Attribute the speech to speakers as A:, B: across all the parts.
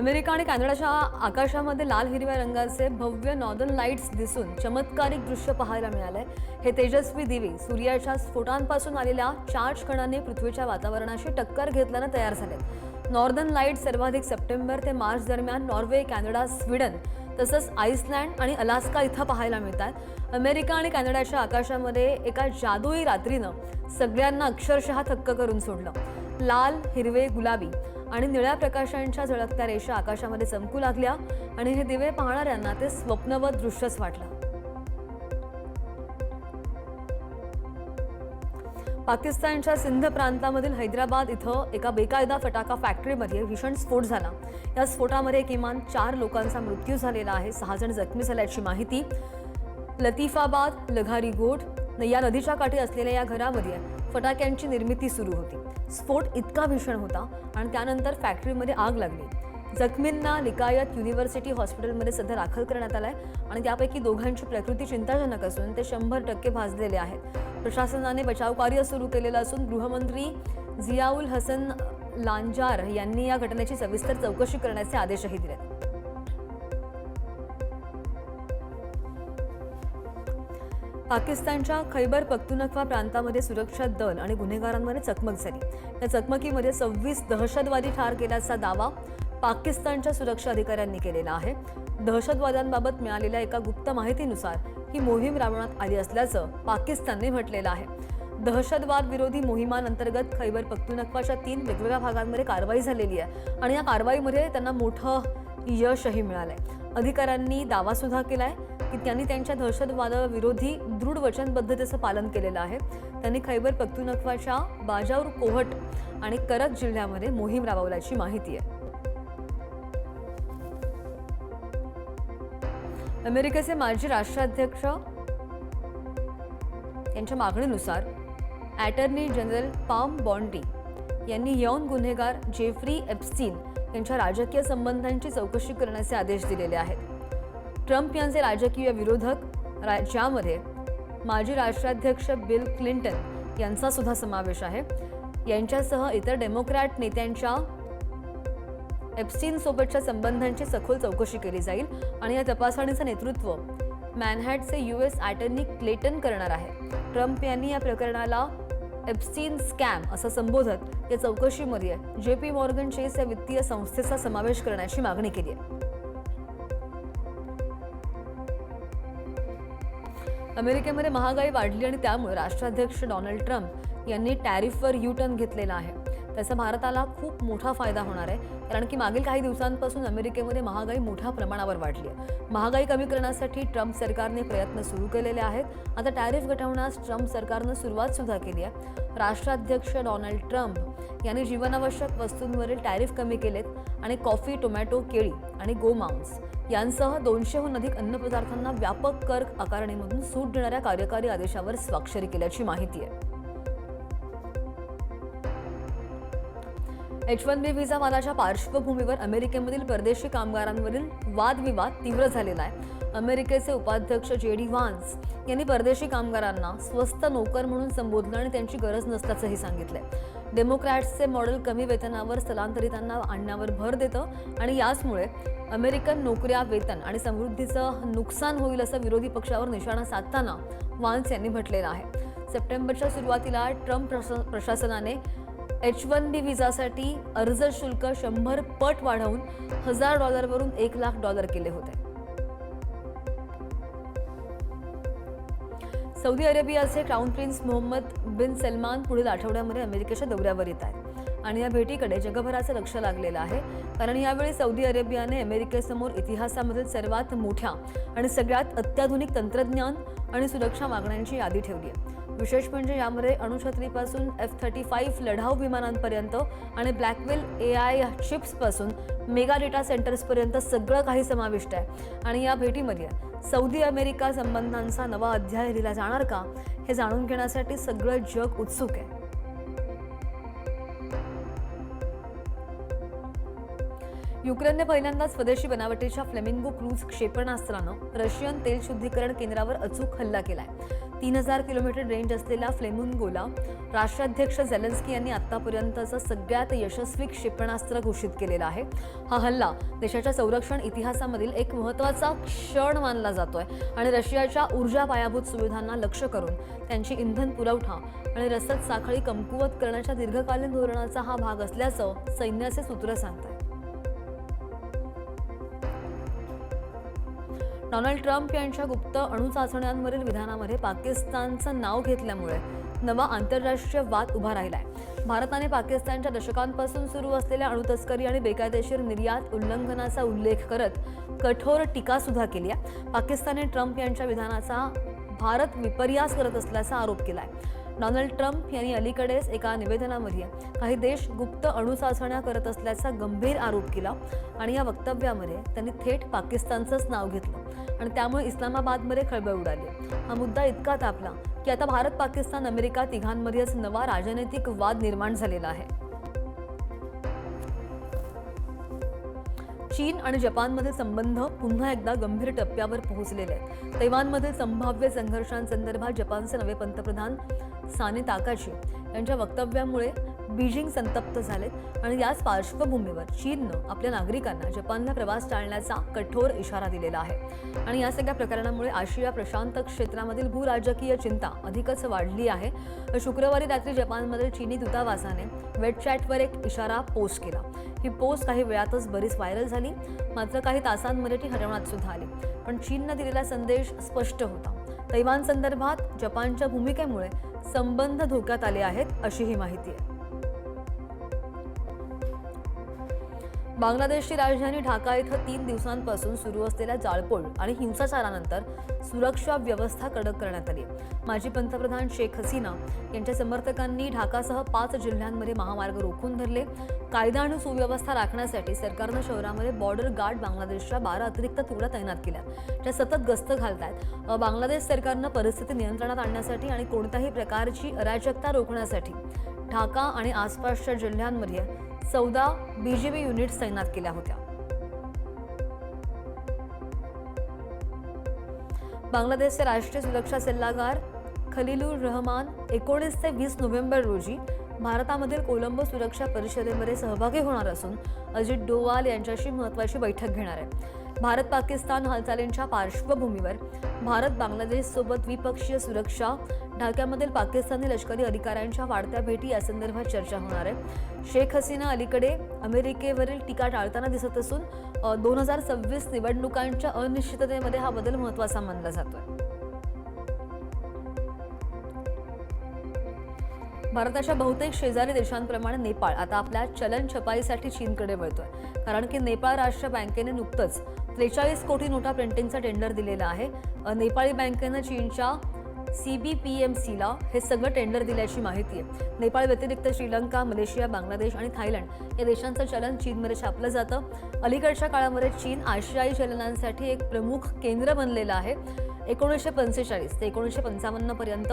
A: America आणि कॅनडाच्या आकाशामध्ये लाल हिरव्या रंगाचे भव्य नॉर्दर्न लाईट्स दिसून चमत्कारिक दृश्य पाहायला मिळालंय. हे तेजस्वी दिवे सूर्याच्या स्फोटांपासून आलेल्या चार्ज कणाने पृथ्वीच्या वातावरणाशी टक्कर घेतल्यानं तयार झालेत. नॉर्दर्न लाइट सर्वाधिक सप्टेंबर ते मार्च दरम्यान नॉर्वे कॅनडा स्वीडन तसंच आईसलँड आणि अलास्का इथं पाहायला मिळतात. अमेरिका आणि कॅनडाच्या आकाशामध्ये एका जादुई रात्रीनं सगळ्यांना अक्षरशः थक्क करून सोडलं. लाल हिरवे गुलाबी आणि निळ्या प्रकाशांच्या झळकत्या रेषा आकाशामध्ये चमकू लागल्या आणि हे दिवे पाहणाऱ्यांना ते स्वप्नवत दृश्यच वाटलं. पाकिस्तानच्या सिंध प्रांतामधील हैदराबाद इथं एका बेकायदा फटाका फॅक्टरीमध्ये भीषण स्फोट झाला. या स्फोटामध्ये किमान चार लोकांचा मृत्यू झालेला आहे. सहा जण जखमी झाल्याची माहिती लतीफाबाद लघारी गोठ या नदीच्या काठी असलेल्या या घरामध्ये फटाक्यांची निर्मिती सुरू होती. स्फोट इतका भीषण होता आणि त्यानंतर फॅक्टरीमध्ये आग लागली. जखमींना लिकायत युनिव्हर्सिटी हॉस्पिटलमध्ये सध्या दाखल करण्यात आलाय आणि त्यापैकी दोघांची प्रकृती चिंताजनक असून ते शंभर टक्के भाजलेले आहेत. प्रशासनाने बचावकार्य सुरू केलेलं असून गृहमंत्री झियाउल हसन लांजार यांनी या घटनेची सविस्तर चौकशी करण्याचे आदेशही दिले पाकिस्तानच्या खैबर पख्तुनख्वा प्रांतामध्ये सुरक्षा दल आणि गुन्हेगारांमध्ये चकमक झाली. या चकमकीमध्ये सव्वीस दहशतवादी ठार केल्याचा दावा पाकिस्तानच्या सुरक्षा अधिकाऱ्यांनी केलेला आहे. दहशतवाद्यांबाबत मिळालेल्या एका गुप्त माहितीनुसार ही मोहीम राबवण्यात आली असल्याचं पाकिस्तानने म्हटलेलं आहे. दहशतवाद विरोधी मोहिमांतर्गत खैबर पख्तुनख्वाच्या तीन वेगवेगळ्या भागांमध्ये कारवाई झालेली आहे आणि या कारवाईमध्ये त्यांना मोठं यशही मिळालंय. अधिकाऱ्यांनी दावा सुद्धा केलाय. की त्यांनी त्यांच्या दहशतवादाविरोधी दृढ वचनबद्धतेचं पालन केलेलं आहे. त्यांनी खैबर पख्तुनख्वाच्या बाजाऊर कोहट आणि करत जिल्ह्यामध्ये मोहीम राबवल्याची माहिती आहे. अमेरिकेचे माजी राष्ट्राध्यक्ष यांच्या मागणीनुसार ॲटर्नी जनरल पाम बॉन्डी यांनी यौन गुन्हेगार जेफ्री एप्स्टीन यांच्या राजकीय संबंधांची चौकशी करण्याचे आदेश दिलेले आहेत. ट्रम्प यांचे राजकीय विरोधक राज्यामध्ये माजी राष्ट्राध्यक्ष बिल क्लिंटन यांचा सुद्धा समावेश आहे. यांच्यासह इतर डेमोक्रॅट नेत्यांच्या एप्स्टीन सोबतच्या संबंधांची सखोल चौकशी केली जाईल आणि या तपासणीचं नेतृत्व मॅनहॅटचे यू एस अॅटर्नी क्लेटन करणार आहे. ट्रम्प यांनी या प्रकरणाला एप्स्टीन स्कॅम असं संबोधत या चौकशीमध्ये जे पी मॉर्गन चेस या वित्तीय संस्थेचा समावेश करण्याची मागणी केली आहे. अमेरिकेमध्ये महागाई वाढली आणि त्यामुळे राष्ट्राध्यक्ष डोनाल्ड ट्रम्प यांनी टॅरिफवर यू टर्न घेतलेला आहे. त्याचा भारताला खूप मोठा फायदा होणार आहे. कारण की मागील काही दिवसांपासून अमेरिकेमध्ये महागाई मोठ्या प्रमाणावर वाढली आहे. महागाई कमी करण्यासाठी ट्रम्प सरकारने प्रयत्न सुरू केलेले आहेत. आता टॅरिफ घटवण्यास ट्रम्प सरकारनं सुरुवात सुद्धा केली आहे. राष्ट्राध्यक्ष डोनाल्ड ट्रम्प यांनी जीवनावश्यक वस्तूंवरील टॅरिफ कमी केलेत आणि कॉफी टोमॅटो केळी आणि गोमांस यांसह दोनशेहून अधिक अन्नपदार्थांना व्यापक कर आकारणीमधून सूट देणाऱ्या कार्यकारी आदेशावर स्वाक्षरी केल्याची माहिती आहे. एच वन बी व्हिसा वादाच्या पार्श्वभूमीवर अमेरिकेमधील परदेशी कामगारांवरील वादविवाद तीव्र झालेला आहे. अमेरिकेचे उपाध्यक्ष जे डी वान्स यांनी परदेशी कामगारांना स्वस्त नोकर म्हणून संबोधलं आणि त्यांची गरज नसल्याचंही सांगितलंय. डेमोक्रॅट्सचे मॉडेल कमी वेतनावर स्थलांतरितांना आणण्यावर भर देतं आणि याचमुळे अमेरिकन नोकऱ्या वेतन आणि समृद्धीचं नुकसान होईल असं विरोधी पक्षावर निशाणा साधताना वान्स यांनी म्हटलेलं आहे. सप्टेंबरच्या सुरुवातीला ट्रम्प प्रशा- प्रशासनाने एच वन बी व्हिसासाठी अर्ज शुल्क शंभर पट वाढवून हजार डॉलरवरून एक लाख डॉलर केले होते. सौदी अरेबियाचे crown prince Mohammed bin Salman पुढील आठवड्यामध्ये अमेरिकेच्या दौऱ्यावर येत आहेत. आणि या भेटीकडे जगभराचं लक्ष लागलेलं आहे. कारण यावेळी सौदी अरेबियाने अमेरिकेसमोर इतिहासामधील सर्वात मोठ्या आणि सगळ्यात अत्याधुनिक तंत्रज्ञान आणि सुरक्षा मागण्यांची यादी ठेवली आहे. विशेष म्हणजे यामध्ये अणुछत्रीपासून एफ थर्टी फाईव्ह लढाऊ विमानांपर्यंत आणि ब्लॅकवेल ए आय चिप्सपासून मेगा डेटा सेंटर्सपर्यंत सगळं काही समाविष्ट आहे. आणि या भेटीमध्ये सौदी अमेरिका संबंधांचा नवा अध्याय लिहिला जाणार का हे जाणून घेण्यासाठी सगळं जग उत्सुक आहे. युक्रेनने पहिल्यांदाच स्वदेशी बनावटीच्या फ्लेमिंगो क्रूज क्षेपणास्त्रानं रशियन तेल शुद्धीकरण केंद्रावर अचूक हल्ला केलाय. तीन हजार किलोमीटर रेंज असलेल्या फ्लेमुनगोला राष्ट्राध्यक्ष झेलेन्स्की यांनी आतापर्यंतचं सगळ्यात यशस्वी क्षेपणास्त्र घोषित केलेला आहे. हा हल्ला देशाच्या संरक्षण इतिहासामधील एक महत्त्वाचा क्षण मानला जातोय आणि रशियाच्या ऊर्जा पायाभूत सुविधांना लक्ष्य करून त्यांची इंधन पुरवठा आणि रसद साखळी कमकुवत करण्याच्या दीर्घकालीन धोरणाचा हा भाग असल्याचं सैन्याचे सूत्र सांगतात डोनाल्ड ट्रम्प यांच्या गुप्त अणुचाचण्यांवरील विधानामध्ये पाकिस्तानचं नाव घेतल्यामुळे नवा आंतरराष्ट्रीय वाद उभा राहिलाय. भारताने पाकिस्तानच्या दशकांपासून सुरू असलेल्या अणुतस्करी आणि बेकायदेशीर निर्यात उल्लंघनाचा उल्लेख करत कठोर टीका सुद्धा केली आहे. पाकिस्तानने ट्रम्प यांच्या विधानाचा भारत विपर्यास करत असल्याचा आरोप केलाय. डोनाल्ड ट्रम्प यांनी अलीकडेच एका निवेदनामध्ये काही देश गुप्त अणुचाचण्या करत असल्याचा गंभीर आरोप केला आणि या वक्तव्यामध्ये त्यांनी थेट पाकिस्तानचंच नाव घेतलं आणि त्यामुळे इस्लामाबादमध्ये खळबळ उडाली. हा मुद्दा इतका तापला की आता भारत पाकिस्तान अमेरिका तिघांमध्येच नवा राजनैतिक वाद निर्माण झालेला आहे. चीन आणि जपानमध्ये संबंध पुन्हा एकदा गंभीर टप्प्यावर पोहोचलेले आहेत. तैवानमध्ये संभाव्य संघर्षांसंदर्भात जपानचे नवे पंतप्रधान साने ताकाची यांच्या वक्तव्यामुळे बीजिंग संतप्त झालेत आणि याच पार्श्वभूमीवर चीननं आपल्या नागरिकांना जपानला प्रवास टाळण्याचा कठोर इशारा दिलेला आहे. आणि या सगळ्या प्रकरणामुळे आशिया प्रशांत क्षेत्रामधील भूराजकीय चिंता अधिकच वाढली आहे. शुक्रवारी रात्री जपानमधील चीनी दूतावासाने वेबचॅटवर एक इशारा पोस्ट केला. ही पोस्ट काही वेळातच बरीच व्हायरल झाली. मात्र काही तासांमध्ये ती हरवण्यात सुद्धा आली. पण चीननं दिलेला संदेश स्पष्ट होता. तैवान संदर्भात जपानच्या भूमिकेमुळे संबंध धोक्यात आले आहेत अशी ही माहिती आहे. बांगलादेशची राजधानी ढाका इथं तीन दिवसांपासून सुरू असलेल्या जाळपोळ आणि हिंसाचारानंतर सुरक्षा व्यवस्था कडक करण्यात आली माजी पंतप्रधान शेख हसीना यांच्या समर्थकांनी ढाकासह पाच जिल्ह्यांमध्ये महामार्ग रोखून धरले. कायदा आणि सुव्यवस्था राखण्यासाठी सरकारनं शहरामध्ये बॉर्डर गार्ड बांगलादेशच्या बारा अतिरिक्त तुकड्या तैनात केल्या. त्या सतत गस्त घालतायत. बांगलादेश सरकारनं परिस्थिती नियंत्रणात आणण्यासाठी आणि कोणत्याही प्रकारची अराजकता रोखण्यासाठी ढाका आणि आसपासच्या जिल्ह्यांमध्ये चौदा बीजीबी युनिट्स तैनात केल्या होत्या. बांगलादेशचे राष्ट्रीय सुरक्षा सल्लागार खलिलुर रहमान एकोणीस ते वीस नोव्हेंबर रोजी भारतामधील कोलंबो सुरक्षा परिषदेमध्ये सहभागी होणार असून अजित डोवाल यांच्याशी महत्त्वाची बैठक घेणार आहे. भारत पाकिस्तान हालचालींच्या पार्श्वभूमीवर भारत बांगलादेशसोबत द्विपक्षीय सुरक्षा ढाक्यामधील पाकिस्तानी लष्करी अधिकाऱ्यांच्या वाढत्या भेटी यासंदर्भात चर्चा होणार आहे. शेख हसीना अलीकडे अमेरिकेवरील टीका टाळताना दिसत असून दोन हजार सव्वीस निवडणुकांच्या अनिश्चिततेमध्ये हा बदल महत्त्वाचा मानला जातोय. भारताच्या बहुतेक शेजारी देशांप्रमाणे नेपाळ आता आपल्या चलन छपाईसाठी चीनकडे वळतोय. कारण की नेपाळ राष्ट्र बँकेने नुकतंच त्रेचाळीस कोटी नोटा प्रिंटिंगचा टेंडर दिलेला आहे. नेपाळी बँकेनं चीनच्या सी बी पी एम सीला हे सगळं टेंडर दिल्याची माहिती आहे. नेपाळ व्यतिरिक्त श्रीलंका मलेशिया बांगलादेश आणि थायलंड या देशांचं चलन चीनमध्ये छापलं जातं. अलीकडच्या काळामध्ये चीन आशियाई चलनांसाठी एक प्रमुख केंद्र बनलेलं आहे. एकोणीसशे पंचेचाळीस ते एकोणीसशे पंचावन्नपर्यंत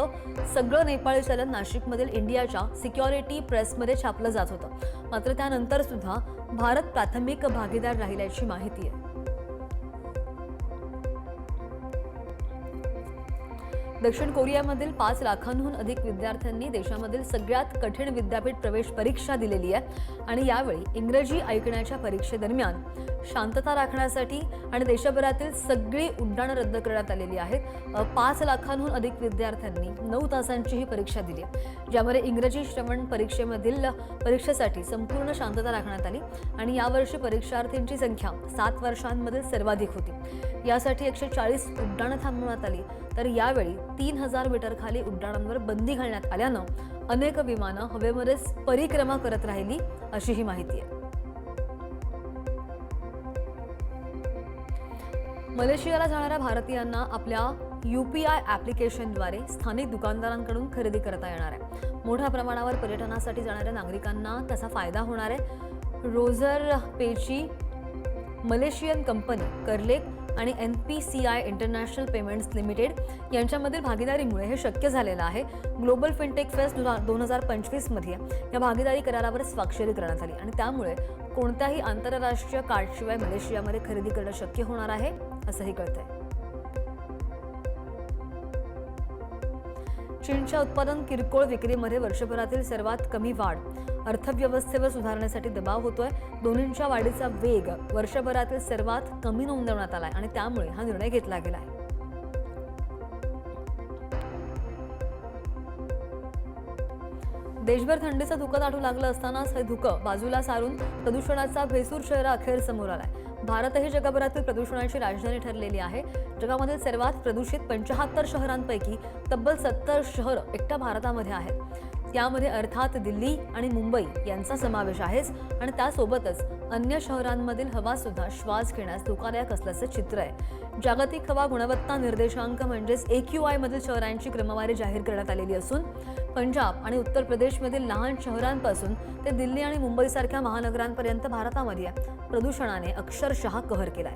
A: सगळं नेपाळी चलन नाशिकमधील इंडियाच्या सिक्युरिटी प्रेसमध्ये छापलं जात होतं. मात्र त्यानंतरसुद्धा भारत प्राथमिक भागीदार राहिल्याची माहिती आहे. दक्षिण कोरियामधील पाच लाखांहून अधिक विद्यार्थ्यांनी देशामधील सगळ्यात कठीण विद्यापीठ प्रवेश परीक्षा दिलेली आहे. आणि यावेळी इंग्रजी ऐकण्याच्या परीक्षेदरम्यान शांतता राखण्यासाठी आणि देशभरातील सगळी उड्डाणं रद्द करण्यात आलेली आहेत. पाच लाखांहून अधिक विद्यार्थ्यांनी नऊ तासांची ही परीक्षा दिली आहे. ज्यामध्ये इंग्रजी श्रवण परीक्षेमधील परीक्षेसाठी संपूर्ण शांतता राखण्यात आली आणि यावर्षी परीक्षार्थींची संख्या सात वर्षांमधील सर्वाधिक होती. यासाठी एकशे चाळीस उड्डाणं थांबवण्यात आली. तर यावेळी तीन हजार मीटर खाली उड्डाणांवर बंदी घालण्यात आल्यानं अनेक विमानं हवेमध्येच परिक्रमा करत राहिली अशी ही माहिती आहे. मलेशियाला जाणाऱ्या भारतीयांना आपल्या यू पी आय ॲप्लिकेशनद्वारे स्थानिक दुकानदारांकडून खरेदी करता येणार आहे. मोठ्या प्रमाणावर पर्यटनासाठी जाणाऱ्या नागरिकांना त्याचा फायदा होणार आहे. रोजर पेची मलेशियन कंपनी करलेक आणि N P C I international payments limited यांच्यामधील भागीदारीमुळे हे शक्य झालेलं आहे. ग्लोबल फिनटेक फेस्ट दोन हजार पंचवीसमध्ये या भागीदारी करारावर स्वाक्षरी करण्यात आली आणि त्यामुळे कोणत्याही आंतरराष्ट्रीय कार्डशिवाय मलेशियामध्ये खरेदी करणं शक्य होणार आहे असंही कळतंय. चीनच्या उत्पादन किरकोळ विक्रीमध्ये वर्षभरातील सर्वात कमी वाढ. अर्थव्यवस्थेवर सुधारण्यासाठी दबाव होतोय. दोन्हींच्या वाढीचा वेग वर्षभरातील सर्वात कमी नोंदवण्यात आलाय आणि त्यामुळे हा निर्णय घेतला गेला आहे देशभर थंडीचं धुकं दाटू लागलं असतानाच हे धुकं बाजूला सारून प्रदूषणाचा भेसूर चेहरा अखेर समोर आलाय. भारतही जगभरातील प्रदूषणाची राजधानी ठरलेली आहे. जगामधील सर्वात प्रदूषित पंचाहत्तर शहरांपैकी तब्बल सत्तर शहरं एकट्या भारतामध्ये आहेत. यामध्ये अर्थात दिल्ली आणि मुंबई यांचा समावेश आहेच आणि त्यासोबतच अन्य शहरांमधील हवा सुद्धा श्वास घेण्यास धोकादायक असल्याचं चित्र आहे. जागतिक हवा गुणवत्ता निर्देशांक म्हणजेच ए क्यू आय मधील शहरांची क्रमवारी जाहीर करण्यात आलेली असून पंजाब आणि उत्तर प्रदेशमधील लहान शहरांपासून ते दिल्ली आणि मुंबईसारख्या महानगरांपर्यंत भारतामध्ये प्रदूषणाने अक्षरशः कहर केलाय.